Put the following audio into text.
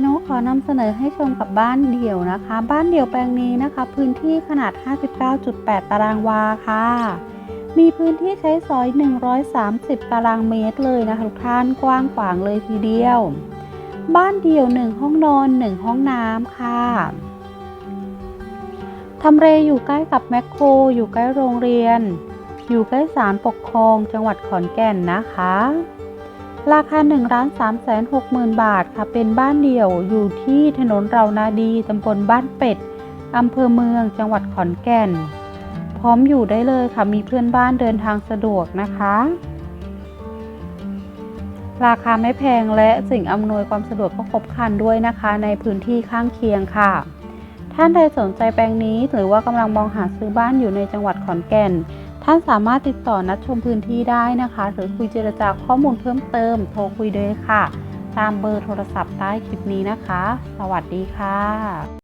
โนขอนำเสนอให้ชมกับบ้านเดี่ยวนะคะ บ้านเดี่ยวแปลงนี้นะคะ พื้นที่ขนาด 59.8 ตารางวาค่ะ มีพื้นที่ใช้สอย 130 ตารางเมตรเลยนะคะทุกท่านกว้างขวางเลยทีเดียว บ้านเดี่ยว 1 ห้องนอน 1 ห้องน้ำค่ะทำเลอยู่ใกล้กับแมคโคร อยู่ใกล้โรงเรียน อยู่ใกล้ศาลปกครองจังหวัดขอนแก่นนะคะ ราคา1ล้าน3แสน6หมื่นบาทค่ะ เป็นบ้านเดี่ยวอยู่ที่ถนนเรานาดีตำบลบ้านเป็ดอำเภอเมืองจังหวัดขอนแก่น พร้อมอยู่ได้เลยค่ะ มีเพื่อนบ้านเดินทางสะดวกนะคะ ราคาไม่แพงและสิ่งอำนวยความสะดวกก็ครบครันด้วยนะคะ ในพื้นที่ข้างเคียงค่ะ ท่านใดสนใจแปลงนี้หรือว่ากำลังมองหาซื้อบ้านอยู่ในจังหวัดขอนแก่น ท่านสามารถติดต่อนัดชมพื้นที่ได้นะคะ หรือคุยเจรจาข้อมูลเพิ่มเติม โทรคุยเลยค่ะ ตามเบอร์โทรศัพท์ใต้คลิปนี้นะคะ สวัสดีค่ะ